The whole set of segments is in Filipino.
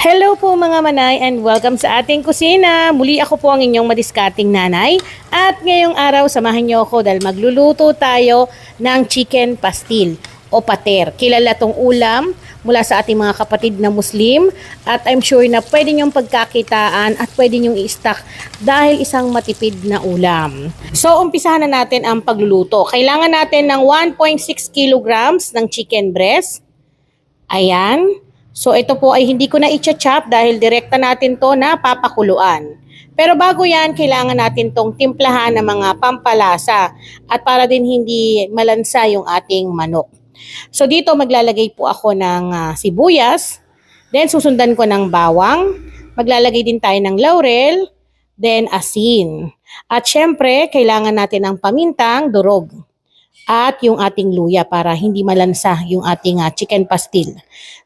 Hello po mga manay and welcome sa ating kusina. Muli ako po ang inyong madiskating nanay. At ngayong araw, samahan niyo ako dahil magluluto tayo ng chicken pastil o pater. Kilala tong ulam mula sa ating mga kapatid na Muslim at I'm sure na pwede niyong pagkakitaan at pwede niyong i-stock dahil isang matipid na ulam. So, umpisahan na natin ang pagluluto. Kailangan natin ng 1.6 kilograms ng chicken breast. Ayan. So ito po ay hindi ko na i-chop dahil direkta natin to na papakuluan. Pero bago yan, kailangan natin tong timplahan ng mga pampalasa at para din hindi malansa yung ating manok. So dito maglalagay po ako ng ah, sibuyas, then susundan ko ng bawang, maglalagay din tayo ng laurel, then asin. At syempre, kailangan natin ng pamintang durog at yung ating luya para hindi malansa yung ating ah, chicken pastil.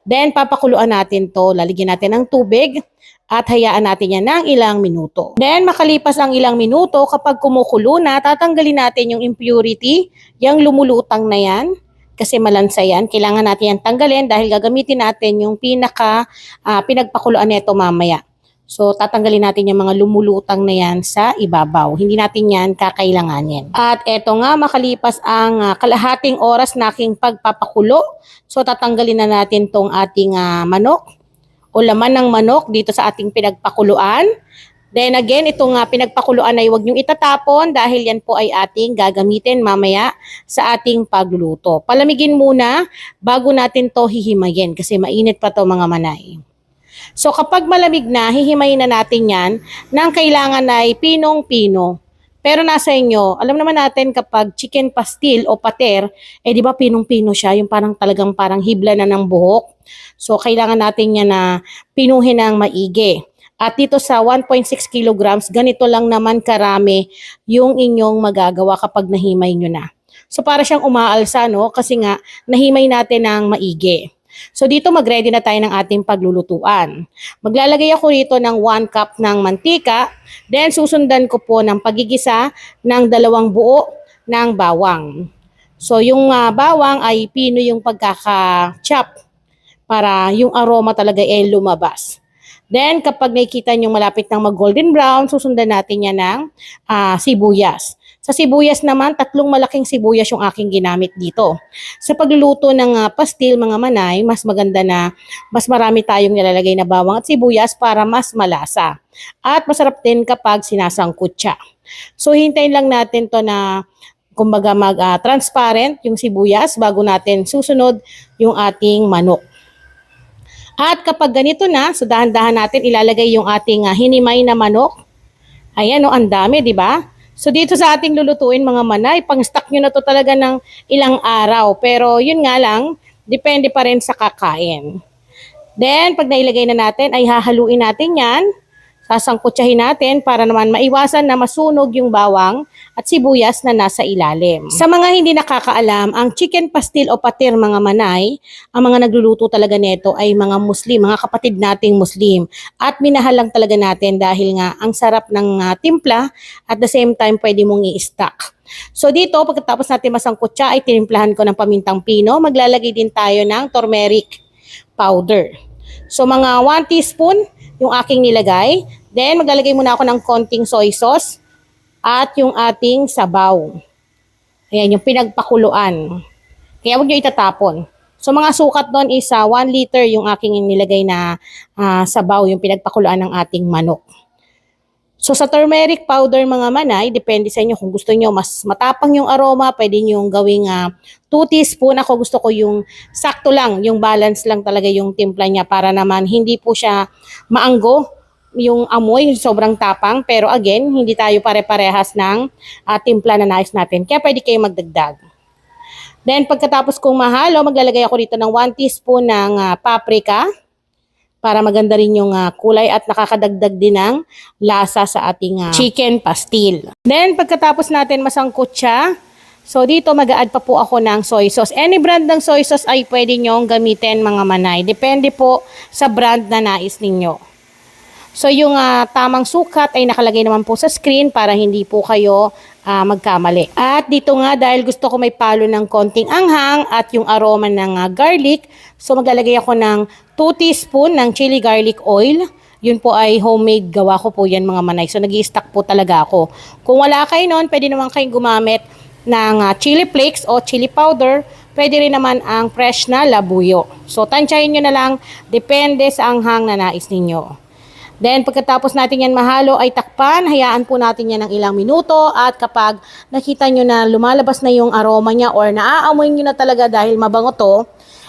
Then papakuluan natin to, lalagyan natin ng tubig at hayaan natin yan ng ilang minuto. Then makalipas ang ilang minuto, kapag kumukulo na, tatanggalin natin yung impurity, yung lumulutang na yan, kasi malansa yan. Kailangan natin yan tanggalin dahil gagamitin natin yung pinaka ah, pinagpakuluan nito mamaya. So, tatanggalin natin yung mga lumulutang na yan sa ibabaw. Hindi natin yan kakailanganin. At eto nga, makalipas ang ah, kalahating oras na aking pagpapakulo. So, tatanggalin na natin tong ating ah, manok o laman ng manok dito sa ating pinagpakuluan. Then again, itong nga pinagpakuluan ay huwag niyong itatapon dahil yan po ay ating gagamitin mamaya sa ating pagluluto. Palamigin muna bago natin to hihimayin kasi mainit pa to mga manay. So kapag malamig na, hihimayin na natin yan nang kailangan ay pinong-pino. Pero nasa inyo, alam naman natin kapag chicken pastil o pater, eh di ba pinong-pino siya, yung parang talagang parang hibla na ng buhok. So kailangan natin yan na pinuhin ng maigi. At dito sa 1.6 kilograms, ganito lang naman karami yung inyong magagawa kapag nahimay nyo na. So para siyang umaalsa, no? Kasi nga, nahimay natin ng maigi. So dito mag-ready na tayo ng ating paglulutuan. Maglalagay ako rito ng 1 cup ng mantika, then susundan ko po ng pagigisa ng dalawang buo ng bawang. So yung ah, bawang ay pino yung pagkaka-chop para yung aroma talaga ay lumabas. Then kapag nakikita nyo malapit ng mag-golden brown, susundan natin yan ng ah, sibuyas. Sa sibuyas naman, tatlong malaking sibuyas yung aking ginamit dito. Sa pagluluto ng ah, pastil, mga manay, mas maganda na mas marami tayong nilalagay na bawang at sibuyas para mas malasa. At masarap din kapag sinasangkut siya. So hintayin lang natin to na kumbaga mag ah, transparent yung sibuyas bago natin susunod yung ating manok. At kapag ganito na, so dahan-dahan natin ilalagay yung ating ah, hinimay na manok. Ayan o, ang dami, di ba? So dito sa ating lulutuin mga manay, pang-stock nyo na to talaga ng ilang araw. Pero yun nga lang, depende pa rin sa kakain. Then, pag nailagay na natin, ay hahaluin natin yan. Sasangkutsahin natin para naman maiwasan na masunog yung bawang at sibuyas na nasa ilalim. Sa mga hindi nakakaalam, ang chicken pastil o patir mga manay, ang mga nagluluto talaga nito ay mga Muslim, mga kapatid nating Muslim. At minahal lang talaga natin dahil nga ang sarap ng ah, timpla at the same time pwede mong i-stack. So dito, pagkatapos natin masangkutsa ay tinimplahan ko ng pamintang pino. Maglalagay din tayo ng turmeric powder. So mga 1 teaspoon yung aking nilagay. Then maglalagay muna ako ng konting soy sauce at yung ating sabaw. Ayan, yung pinagpakuluan. Kaya huwag nyo itatapon. So mga sukat doon is 1 liter yung aking nilagay na ah, sabaw, yung pinagpakuluan ng ating manok. So sa turmeric powder mga manay, depende sa inyo kung gusto nyo mas matapang yung aroma, pwede nyo gawing 2 teaspoon. Ako gusto ko yung sakto lang, yung balance lang talaga yung timpla niya para naman hindi po siya maanggo yung amoy, sobrang tapang. Pero again, hindi tayo pare-parehas ng ah, timpla na nais natin. Kaya pwede kayo magdagdag. Then pagkatapos kong mahalo, maglalagay ako rito ng 1 teaspoon ng ah, paprika para maganda rin yung ah, kulay at nakakadagdag din ng lasa sa ating ah, chicken pastil. Then pagkatapos natin masangkot siya, so dito mag-add pa po ako ng soy sauce. Any brand ng soy sauce ay pwede nyong gamitin mga manay. Depende po sa brand na nais ninyo. So yung ah, tamang sukat ay nakalagay naman po sa screen para hindi po kayo ah, magkamali. At dito nga dahil gusto ko may palo ng konting anghang at yung aroma ng ah, garlic, so maglalagay ako ng 2 teaspoon ng chili garlic oil. Yun po ay homemade gawa ko po yan mga manay. So nag stock po talaga ako. Kung wala kayo noon, pwede naman kayong gumamit ng ah, chili flakes o chili powder. Pwede rin naman ang fresh na labuyo. So tansyahin nyo na lang, depende sa anghang na nais ninyo. Then pagkatapos natin yan mahalo ay takpan, hayaan po natin yan ng ilang minuto at kapag nakita nyo na lumalabas na yung aroma niya or naaamoy nyo na talaga dahil mabango to,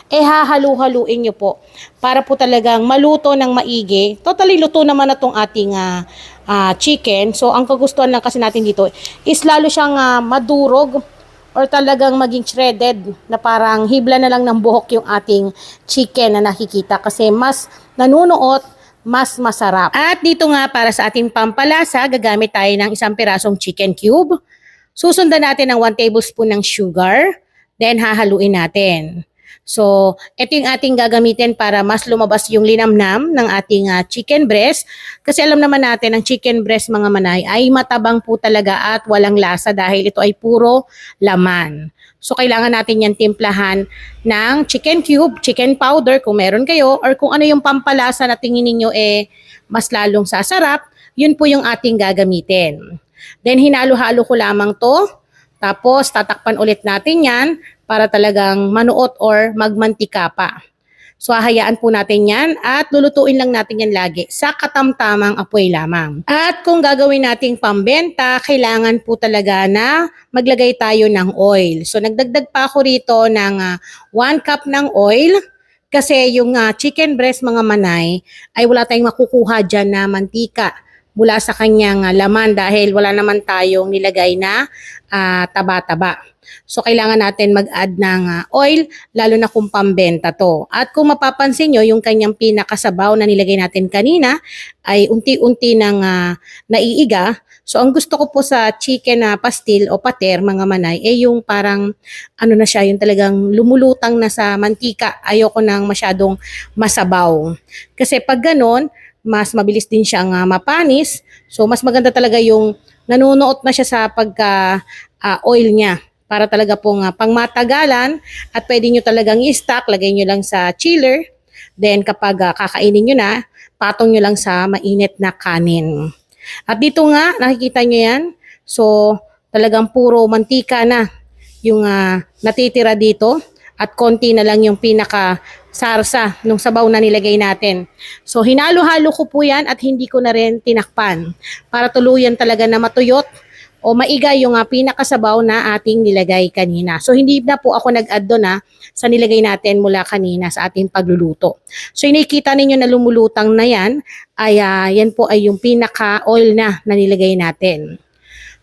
eh hahalu-haluin nyo po para po talagang maluto ng maigi. Totally luto naman na tong ating ah, ah, chicken. So ang kagustuhan lang kasi natin dito is lalo siyang ah, madurog or talagang maging shredded na parang hibla na lang ng buhok yung ating chicken na nakikita kasi mas nanunuot mas masarap. At dito nga para sa ating pampalasa, gagamit tayo ng isang pirasong chicken cube. Susundan natin ng 1 tablespoon ng sugar. Then hahaluin natin. So, ito yung ating gagamitin para mas lumabas yung linamnam ng ating ah, chicken breast. Kasi alam naman natin, ang chicken breast mga manay ay matabang po talaga at walang lasa dahil ito ay puro laman. So, kailangan natin yan timplahan ng chicken cube, chicken powder kung meron kayo, or kung ano yung pampalasa na tingin ninyo eh mas lalong sasarap, yun po yung ating gagamitin. Then, hinalo-halo ko lamang to. Tapos, tatakpan ulit natin yan para talagang manuot or magmantika pa. So, hahayaan po natin yan at lulutuin lang natin yan lagi sa katamtamang apoy lamang. At kung gagawin nating pambenta, kailangan po talaga na maglagay tayo ng oil. So, nagdagdag pa ako rito ng 1 cup ng oil kasi yung ah, chicken breast mga manay ay wala tayong makukuha dyan na mantika mula sa kanyang ah, laman dahil wala naman tayong nilagay na ah, taba-taba. So kailangan natin mag-add ng ah, oil lalo na kung pambenta to. At kung mapapansin nyo, yung kanyang pinakasabaw na nilagay natin kanina ay unti-unti nang ah, naiiga. So ang gusto ko po sa chicken na pastil o pater mga manay ay yung parang ano na siya, yung talagang lumulutang na sa mantika. Ayoko nang masyadong masabaw. Kasi pag ganon, mas mabilis din siyang ah, mapanis. So mas maganda talaga yung nanunuot na siya sa pagka ah, niya para talaga pong ah, pangmatagalan at pwede nyo talagang i-stock, lagay nyo lang sa chiller. Then kapag ah, kakainin nyo na, patong nyo lang sa mainit na kanin. At dito nga, nakikita nyo yan. So talagang puro mantika na yung ah, natitira dito at konti na lang yung pinaka sarsa nung sabaw na nilagay natin. So hinalo-halo ko po yan at hindi ko na rin tinakpan para tuluyan talaga na matuyot o maiga yung uh, pinakasabaw na ating nilagay kanina. So hindi na po ako nag-add doon na sa nilagay natin mula kanina sa ating pagluluto. So nakikita ninyo na lumulutang na yan, ay ah, yan po ay yung pinaka-oil na na nilagay natin.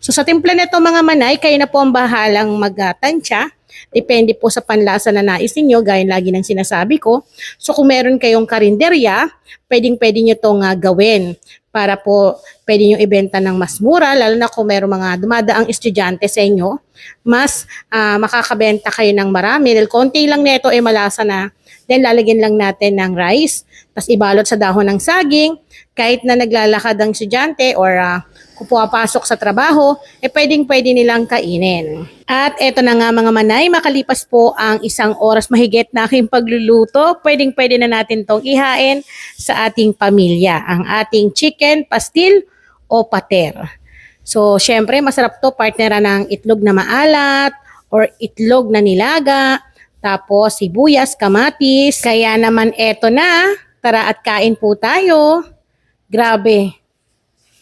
So sa timpla nito mga manay, kayo na po ang bahalang magtansya. Depende po sa panlasa na nais ninyo, gaya lagi ng sinasabi ko. So kung meron kayong karinderya, pwedeng pwede nyo itong ah, gawin para po pwede nyo ibenta ng mas mura, lalo na kung meron mga dumadaang estudyante sa inyo, mas ah, makakabenta kayo ng marami. Dahil konti lang nito ay malasa na. Then lalagyan lang natin ng rice, tapos ibalot sa dahon ng saging, kahit na naglalakad ang estudyante or kung pumapasok sa trabaho, eh pwedeng pwede nilang kainin. At eto na nga mga manay, makalipas po ang isang oras mahigit na aking pagluluto, pwedeng pwede na natin tong ihain sa ating pamilya, ang ating chicken pastil o pater. So, syempre, masarap to partnera ng itlog na maalat or itlog na nilaga, tapos sibuyas, kamatis. Kaya naman eto na, tara at kain po tayo. Grabe,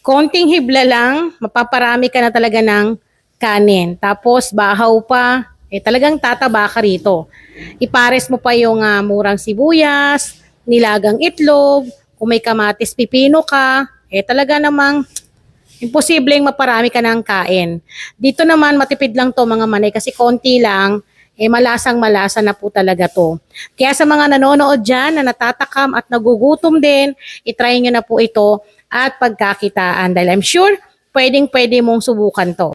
konting hibla lang, mapaparami ka na talaga ng kanin. Tapos bahaw pa, eh talagang tataba ka rito. Ipares mo pa yung ah, murang sibuyas, nilagang itlog, kung may kamatis pipino ka, eh talaga namang imposibleng maparami ka ng kain. Dito naman matipid lang to mga manay kasi konti lang, eh malasang malasa na po talaga to. Kaya sa mga nanonood dyan na natatakam at nagugutom din, itry nyo na po ito at pagkakitaan dahil I'm sure pwedeng pwede mong subukan to.